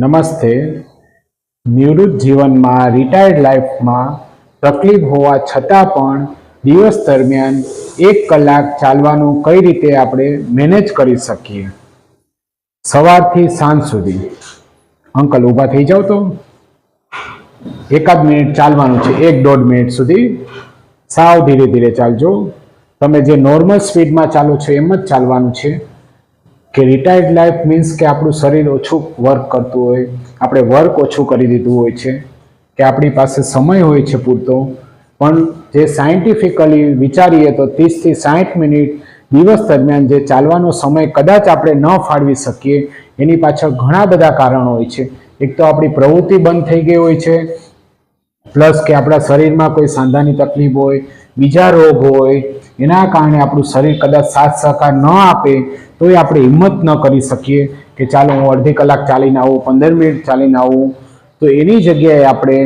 નમસ્તે. નિવૃત્ત જીવનમાં રિટાયર્ડ લાઈફમાં તકલીફ હોવા છતાં પણ દિવસ દરમિયાન એક કલાક ચાલવાનું કઈ રીતે આપણે મેનેજ કરી શકીએ? સવારથી સાંજ સુધી. અંકલ ઊભા થઈ જાઓ તો. એકાદ મિનિટ ચાલવાનું છે, એક દોઢ મિનિટ સુધી. સાવ ધીરે ધીરે ચાલજો. તમે જે નોર્મલ સ્પીડમાં ચાલો છો એમ જ ચાલવાનું છે. કે રિટાયર્ડ લાઈફ મીન્સ કે આપણું શરીર ઓછું વર્ક કરતું હોય, આપણે વર્ક ઓછું કરી દીધું હોય છે, કે આપણી પાસે સમય હોય છે પૂરતો, પણ જે સાયન્ટિફિકલી વિચારીએ તો ત્રીસથી સાઠ મિનિટ દિવસ દરમિયાન જે ચાલવાનો સમય કદાચ આપણે ન ફાળવી શકીએ, એની પાછળ ઘણા બધા કારણો હોય છે. એક તો આપણી પ્રવૃત્તિ બંધ થઈ ગઈ હોય છે, પ્લસ કે આપણા શરીરમાં કોઈ સાંધાની તકલીફ હોય બીજા રોગ હોય, એના કારણે આપણું શરીર કદાચ સાથ સહકાર ન આપે તો એ આપણે હિંમત ન કરી શકીએ કે ચાલો હું અડધી કલાક ચાલીને આવું, પંદર મિનિટ ચાલીને આવું. તો એની જગ્યાએ આપણે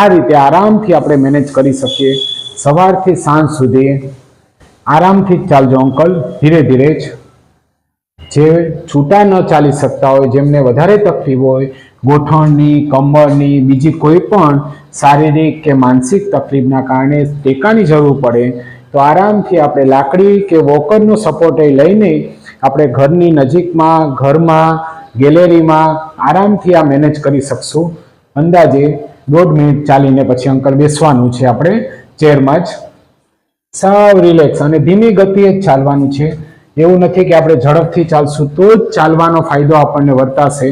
આ રીતે આરામથી આપણે મેનેજ કરી શકીએ. સવારથી સાંજ સુધી આરામથી ચાલજો અંકલ, ધીરે ધીરે જ. જે છૂટા ન ચાલી શકતા હોય, જેમને વધારે તકલીફ હોય ગોઠણની કમરની બીજી કોઈ પણ શારીરિક કે માનસિક તકલીફના કારણે ટેકાની જરૂર પડે, તો આરામથી આપણે લાકડી કે વોકરનો સપોર્ટ લઈને આપણે ઘરની નજીકમાં, ઘરમાં, ગેલેરીમાં આરામથી આ મેનેજ કરી શકશું. અંદાજે દોઢ મિનિટ ચાલીને પછી અંકલ બેસવાનું છે આપણે ચેરમાં જ. સાવ રિલેક્સ અને ધીમી ગતિએ જ ચાલવાનું છે. એવું નથી કે આપણે ઝડપથી ચાલશું તો જ ચાલવાનો ફાયદો આપણને વર્તાશે.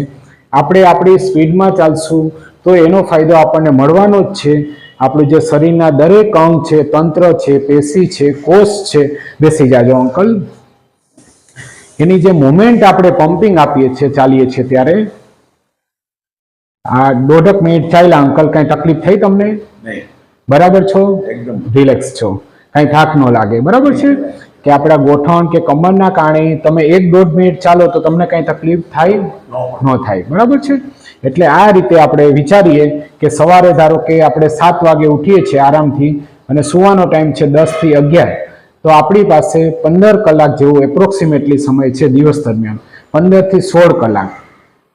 આપણે આપણી સ્પીડમાં ચાલશું તો એનો ફાયદો આપણને મળવાનો જ છે. આપણું જે શરીરના દરેક અંગ છે તંત્ર છે પેશી છે કોષ છે બેસી જાજો અંકલ. એની જે મુમેન્ટ આપણે પમ્પિંગ આપીએ છીએ ચાલીએ છીએ ત્યારે. આ દોઢક મિનિટ ચાલ્યા અંકલ કઈ તકલીફ થઈ તમને? નહીં. બરાબર છો? એકદમ. રિલેક્સ છો. કઈ થાક ન લાગે. બરાબર છે? કે આપણા ગોઠણ કે કમરના કારણે તમે એક દોઢ મિનિટ ચાલો તો તમને કઈ તકલીફ થાય ન થાય. બરાબર છે? એટલે આ રીતે આપણે વિચારીએ કે સવારે ધારો કે આપણે સાત વાગે ઉઠીએ છીએ આરામથી અને સુવાનો ટાઈમ છે દસથી અગિયાર. તો આપણી પાસે પંદર કલાક જેવું એપ્રોક્સિમેટલી સમય છે દિવસ દરમિયાન. પંદરથી સોળ કલાક.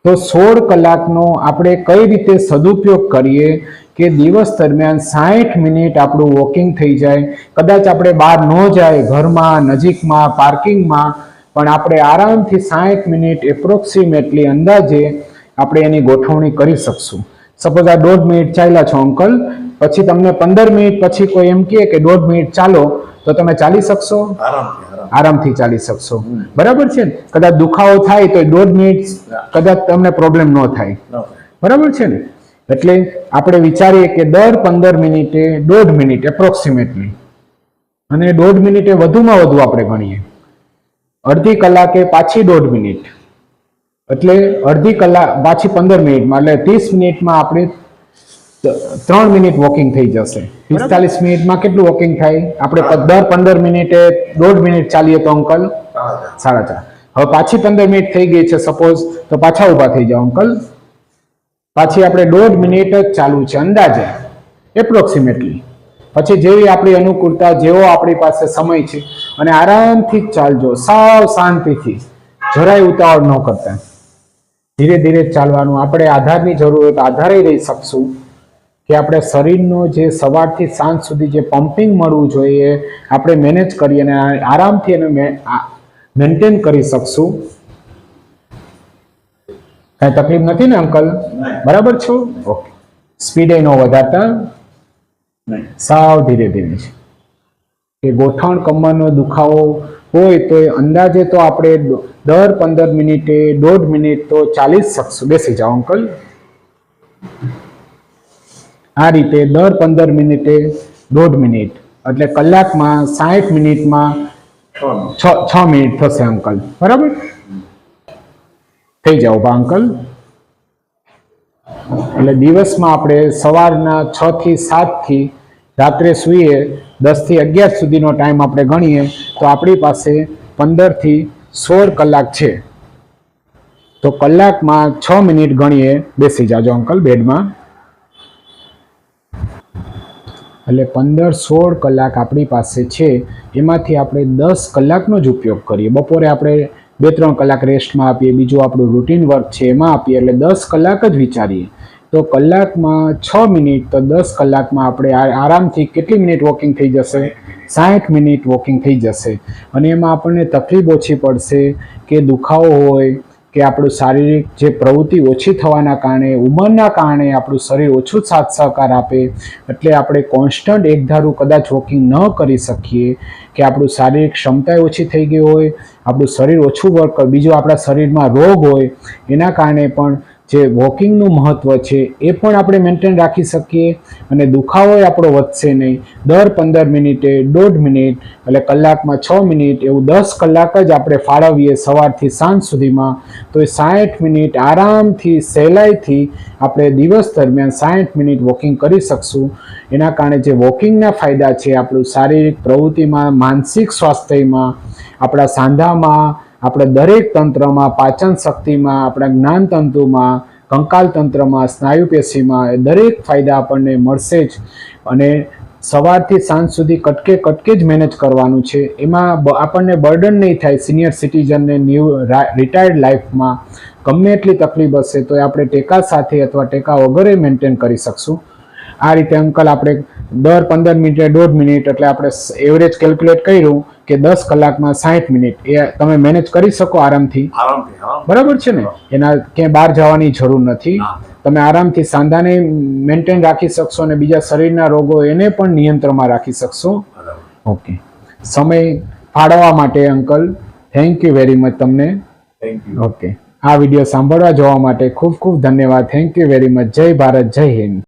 તો સોળ કલાકનો આપણે કઈ રીતે સદુપયોગ કરીએ કે દિવસ દરમિયાન સાઠ મિનિટ આપણું વોકિંગ થઈ જાય? કદાચ આપણે બહાર ન જાય ઘરમાં, નજીકમાં, પાર્કિંગમાં, પણ આપણે આરામથી સાઠ મિનિટ એપ્રોક્સિમેટલી અંદાજે આપણે એની ગોઠવણી કરી શકશું. સપોઝ આ દોઢ મિનિટ ચાલ્યા છો અંકલ પછી તમને પંદર મિનિટ પછી કોઈ એમ કહે કે દોઢ મિનિટ ચાલો તો તમે ચાલી શકશો? આરામથી ચાલી શકશો. બરાબર છે કદાચ દુખાવો થાય તો દોઢ મિનિટ કદાચ તમને પ્રોબ્લેમ ન થાય. બરાબર છે ને? એટલે આપણે વિચારીએ કે દર પંદર મિનિટે દોઢ મિનિટ એપ્રોક્સિમેટલી અને દોઢ મિનિટે વધુમાં વધુ આપણે ગણીએ. અડધી કલાકે પાછી દોઢ મિનિટ. એટલે અડધી કલાક પાછી પંદર મિનિટમાં એટલે ત્રીસ મિનિટમાં આપણે ત્રણ મિનિટ વોકિંગ થઈ જશે. પિસ્તાલીસ મિનિટમાં કેટલું વોકિંગ થાય? આપણે દર પંદર મિનિટે દોઢ મિનિટ ચાલીએ તો અંકલ? સાડા ચાર. હવે પાછી પંદર મિનિટ થઈ ગઈ છે સપોઝ તો પાછા ઊભા થઈ જાઓ અંકલ. પાછી આપણે દોઢ મિનિટ જ ચાલુ છે અંદાજે. એપ્રોક્સિમેટલી પછી જેવી આપણી અનુકૂળતા જેવો આપણી પાસે સમય છે અને આરામથી જ ચાલજો સાવ શાંતિથી. જરાય ઉતાવળ ન કરતા. ધીરે ધીરે ચાલવાનું. આપણે આધારની જરૂરત આધારે રહી શકશું. કે આપણે શરીરનો જે સવારથી સાંજ સુધી જે પમ્પિંગ મળવું જોઈએ આપણે મેનેજ કરી અને આરામથી એને મેન્ટેન કરી શકશું. કઈ તકલીફ નથી ને અંકલ? બરાબર છો? ઓકે. સ્પીડ એનો વધારતા. સાવ ધીરે ધીરે છે. કે ગોઠણ કમરનો દુખાવો હોય તો એ અંદાજે તો આપણે દર પંદર મિનિટે દોઢ મિનિટ તો ચાલી જ શકશું. બેસી જાઓ અંકલ. આ રીતે દર પંદર મિનિટે દોઢ મિનિટ, એટલે કલાકમાં સાઠ મિનિટમાં છ. છ મિનિટ થશે, અંકલ. બરાબર? થઈ જાઓ બા અંકલ. એટલે દિવસમાં આપણે સવારના છ થી સાતથી રાત્રે સૂઈએ, દસથી અગિયાર સુધીનો ટાઈમ આપણે ગણીએ, તો આપણી પાસે પંદરથી સોળ કલાક છે. તો કલાકમાં છ મિનિટ ગણીએ, બેસી જાજો અંકલ બેડમાં. એટલે પંદર સોળ કલાક આપણી પાસે છે. એમાંથી આપણે દસ કલાકનો જ ઉપયોગ કરીએ. બપોરે આપણે બે ત્રણ કલાક રેસ્ટમાં આપીએ, બીજું આપણું રૂટીન વર્ક છે એમાં આપીએ. એટલે દસ કલાક જ વિચારીએ. તો કલાકમાં છ મિનિટ, તો દસ કલાકમાં આપણે આરામથી કેટલી મિનિટ વોકિંગ થઈ જશે? સાઠ મિનિટ વોકિંગ થઈ જશે. અને એમાં આપણને તકલીફ ઓછી પડશે કે દુખાવો હોય કે આપણું શારીરિક જે પ્રવૃત્તિ ઓછી થવાના કારણે, ઉંમરના કારણે આપણું શરીર ઓછું સાથ સહકાર આપે, એટલે આપણે કોન્સ્ટન્ટ એકધારું કદાચ વોકિંગ ન કરી શકીએ કે આપણું શારીરિક ક્ષમતા ઓછી થઈ ગઈ હોય, આપણું શરીર ઓછું વર્ક બીજું આપણા શરીરમાં રોગ હોય, એના કારણે પણ જે વોકિંગનું મહત્ત્વ છે, એ પણ આપણે મેન્ટેન રાખી શકીએ અને દુખાવો આપણો વધશે નહીં. દર પંદર મિનિટે દોઢ મિનિટ એટલે કલાકમાં છ મિનિટ એવું દસ કલાક જ આપણે ફાળવીએ સવારથી સાંજ સુધીમાં, તો એ સાઠ મિનિટ આરામથી, સહેલાઈથી આપણે દિવસ દરમિયાન સાઠ મિનિટ વોકિંગ કરી શકશું. એના કારણે જે વોકિંગના ફાયદા છે, આપણું શારીરિક પ્રવૃત્તિમાં, માનસિક સ્વાસ્થ્યમાં, આપણા સાંધામાં આપણે દરેક તંત્રમાં, પાચન શક્તિમાં, આપણા જ્ઞાન તંતુમાં કંકાલ તંત્રમાં, સ્નાયુ પેશીમાં એ દરેક ફાયદા આપણને મળશે જ. અને સવારથી સાંજ સુધી કટકે કટકે જ મેનેજ કરવાનું છે. એમાં આપણને બર્ડન નહીં થાય સિનિયર સિટીઝનને ન્યૂ રિટાયર્ડ લાઈફમાં. ગમે એટલી તકલીફ હશે તો આપણે ટેકા સાથે અથવા ટેકા વગરે મેન્ટેન કરી શકશું. આ રીતે અંકલ આપણે દર પંદર મિનિટે દોઢ મિનિટ એટલે આપણે એવરેજ કેલ્ક્યુલેટ કર્યું કે દસ કલાકમાં સાઠ મિનિટ. એ તમે મેનેજ કરી શકો આરામથી. આરામથી બરાબર છે ને? એના ક્યાંય બહાર જવાની જરૂર નથી. તમે આરામથી સાંધાને મેન્ટેન રાખી શકશો અને બીજા શરીરના રોગો એને પણ નિયંત્રણમાં રાખી શકશો. ઓકે. સમય ફાળવવા માટે uncle thank you very much તમને. Thank you okay. આ વીડિયો સાંભળવા જોવા માટે ખૂબ ખૂબ ધન્યવાદ. થેન્ક યુ વેરી મચ જય ભારત જય હિન્દ.